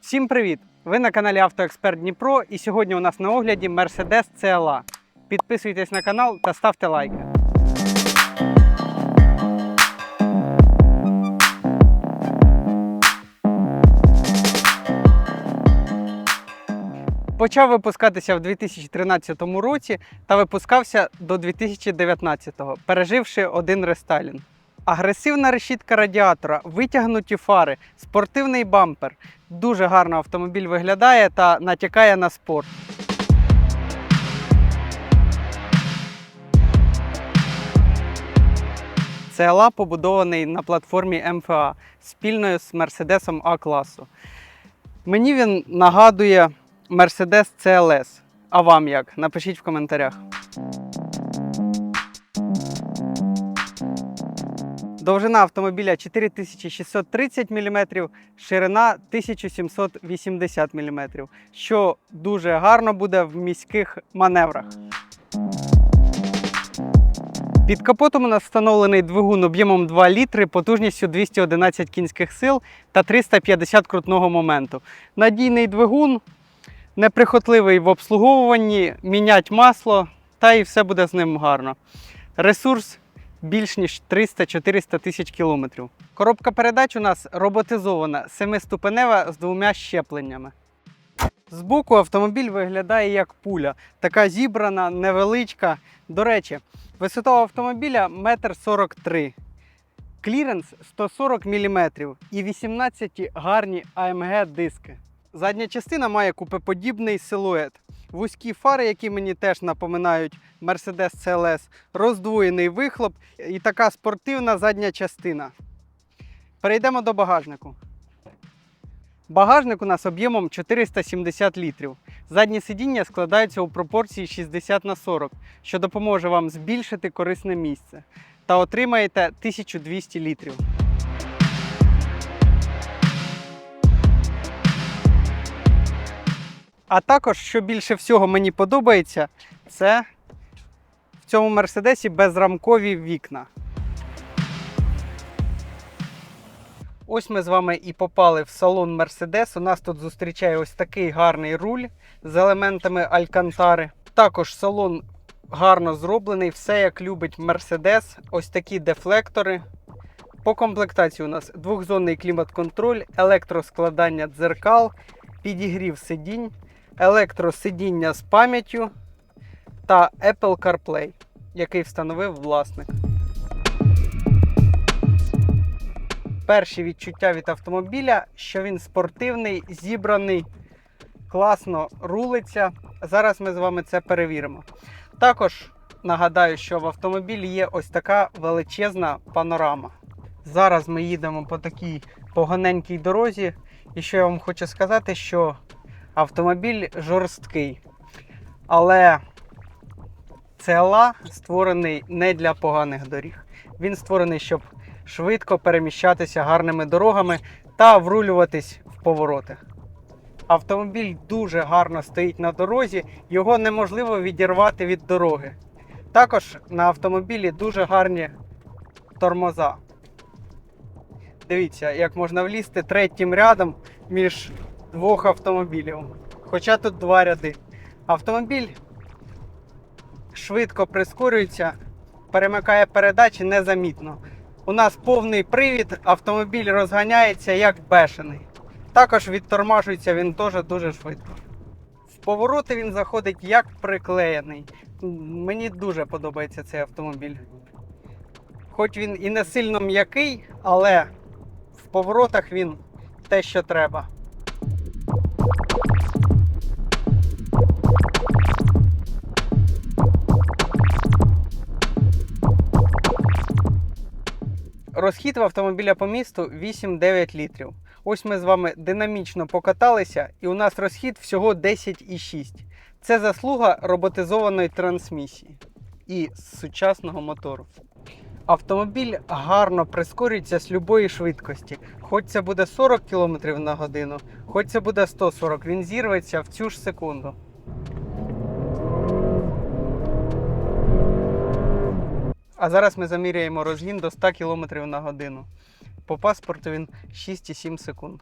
Всім привіт! Ви на каналі Автоексперт Дніпро і сьогодні у нас на огляді Mercedes CLA. Підписуйтесь на канал та ставте лайки. Почав випускатися в 2013 році та випускався до 2019, переживши один рестайлінг. Агресивна решітка радіатора, витягнуті фари, спортивний бампер. Дуже гарно автомобіль виглядає та натякає на спорт. CLA побудований на платформі МФА спільною з Мерседесом А класу. Мені він нагадує Mercedes CLS. А вам як? Напишіть в коментарях. Довжина автомобіля 4630 мм, ширина 1780 мм, що дуже гарно буде в міських маневрах. Під капотом у нас встановлений двигун об'ємом 2 літри, потужністю 211 кінських сил та 350 крутного моменту. Надійний двигун, неприхотливий в обслуговуванні, мінять масло, та і все буде з ним гарно. Ресурс більш ніж 300-400 тисяч кілометрів. Коробка передач у нас роботизована, семиступенева з двома щепленнями. Збоку автомобіль виглядає як пуля, така зібрана, невеличка. До речі, висота автомобіля 1,43 м. Кліренс 140 мм і 18 гарні AMG диски. Задня частина має купеподібний силует. Вузькі фари, які мені теж напоминають Mercedes CLS, роздвоєний вихлоп і така спортивна задня частина. Перейдемо до багажнику. Багажник у нас об'ємом 470 літрів. Задні сидіння складаються у пропорції 60 на 40, що допоможе вам збільшити корисне місце. Та отримаєте 1200 літрів. А також, що більше всього мені подобається, це в цьому мерседесі безрамкові вікна. Ось ми з вами і попали в салон Мерседес. У нас тут зустрічає ось такий гарний руль з елементами алькантари. Також салон гарно зроблений, все як любить Мерседес. Ось такі дефлектори. По комплектації у нас двохзонний клімат-контроль, електроскладання дзеркал, підігрів сидінь, електросидіння з пам'яттю та Apple CarPlay, який встановив власник. Перші відчуття від автомобіля, що він спортивний, зібраний, класно рулиться. Зараз ми з вами це перевіримо. Також нагадаю, що в автомобілі є ось така величезна панорама. Зараз ми їдемо по такій поганенькій дорозі. І що я вам хочу сказати, що автомобіль жорсткий. Але CLA створений не для поганих доріг. Він створений, щоб швидко переміщатися гарними дорогами та врулюватись в повороти. Автомобіль дуже гарно стоїть на дорозі, його неможливо відірвати від дороги. Також на автомобілі дуже гарні тормоза. Дивіться, як можна влізти третім рядом між двох автомобілів. Хоча тут два ряди. Автомобіль швидко прискорюється, перемикає передачі незамітно. У нас повний привід, автомобіль розганяється як бешений. Також відтормажується він теж дуже швидко. В повороти він заходить як приклеєний. Мені дуже подобається цей автомобіль. Хоч він і не сильно м'який, але в поворотах він те, що треба. Розхід в автомобіля по місту 8-9 літрів. Ось ми з вами динамічно покаталися, і у нас розхід всього 10,6. Це заслуга роботизованої трансмісії і сучасного мотору. Автомобіль гарно прискорюється з любої швидкості. Хоч це буде 40 км на годину, хоч це буде 140, він зірветься в цю ж секунду. А зараз ми заміряємо розгін до 100 км на годину. По паспорту він 6,7 секунд.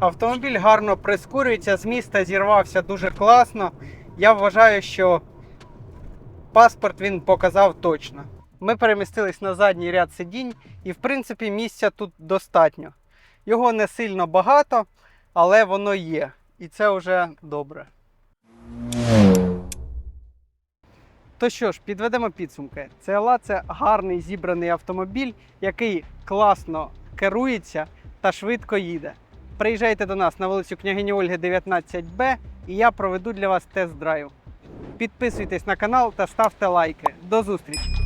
Автомобіль гарно прискорюється, з міста зірвався дуже класно. Я вважаю, що паспорт він показав точно. Ми перемістились на задній ряд сидінь, і в принципі місця тут достатньо. Його не сильно багато, але воно є. І це вже добре. То що ж, підведемо підсумки. CLA – це гарний зібраний автомобіль, який класно керується та швидко їде. Приїжджайте до нас на вулицю княгині Ольги 19Б і я проведу для вас тест-драйв. Підписуйтесь на канал та ставте лайки. До зустрічі!